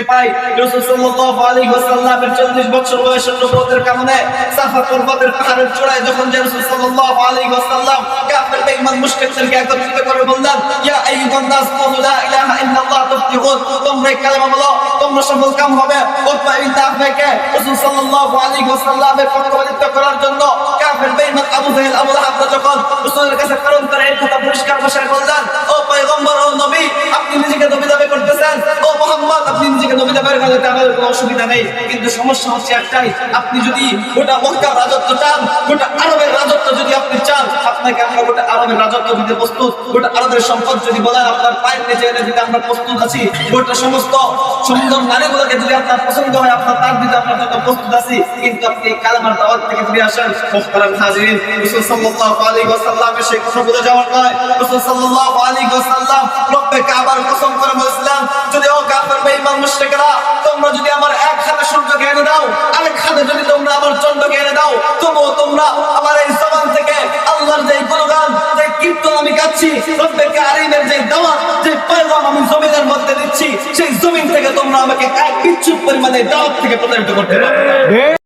দেখতে পাই। রাসূল সাল্লাল্লাহু আলাইহি ওয়াসাল্লামের 40 বছর বয়সের কারণে সাফা পর্বতের পাহাড়ের চূড়ায় যখন যে সাল্লাল্লাহু আলাইহি ওয়াসাল্লাম কাফের, বেঈমান, মুশরিকদেরকে একত্রিত করে বললেন, ইয়া আইয়ুহান নাস কুলু লা ইলাহা ইল্লাল্লাহ তোমরা কালেমা বলো, তোমরা সফল কাম হবে, উতবা বিন নাফিকে রাসূল সাল্লাল্লাহু আলাইহি ওয়াসাল্লামের পক্ষপাতিত্ব করার জন্য কাফের, বেঈমান, আবু জাহেল, আবু লাহাব, যখন কাছে করে, এই কথা পরিষ্কার ভাষায় বললেন নিজেকে নবী দাবি করতে কোনো অসুবিধা নেই। কিন্তু সমস্যা হচ্ছে একটাই, আপনি যদি গোটা মক্কার রাজত্ব চান, গোটা আরবের রাজত্ব যদি আপনি চান, আপনাকে আমরা গোটা আরবের রাজত্ব দিতে প্রস্তুত, গোটা আরবের সম্পদ যদি বলেন, আপনার পায়ের নিচে এনে দিতে আমরা প্রস্তুত আছি, গোটা সমস্ত সুন্দর নারীগুলোকে যদি আপনার পছন্দ হয়, আপনার তার দিতে আপনার জন্য প্রস্তুত আছি, কিন্তু আপনি কালামার দাওয়াত থেকে ফিরে আসেন, মুখতারাম হাজিরিন, রাসূল সাল্লাল্লাহু আলাইহি ওয়াসাল্লামের সেই কথা বলে যাওয়ার নয় রাসূল সাল্লাল্লাহু আলাইহি ওয়াসাল্লাম রব্বে কাবার কসম করে বলেছিলেন মুশরিকরা তোমরা যদি আমার এক হাতে সূর্য এনে দাও, আরেক হাতে যদি তোমরা আমার চন্দ্র এনে দাও, তবুও তোমরা আমার এই জবান থেকে আল্লাহর যে গুণগান যে কীর্তন আমি গাচ্ছি, রব্বে কারিমের যে দাওয়াত যে পয়গাম আমি জমিনের মধ্যে দিচ্ছি, সেই জমিন থেকে তোমরা আমাকে এক বিচ্ছুত পরিমাণে দাওয়াত থেকে প্রতারিত করতে পারবে।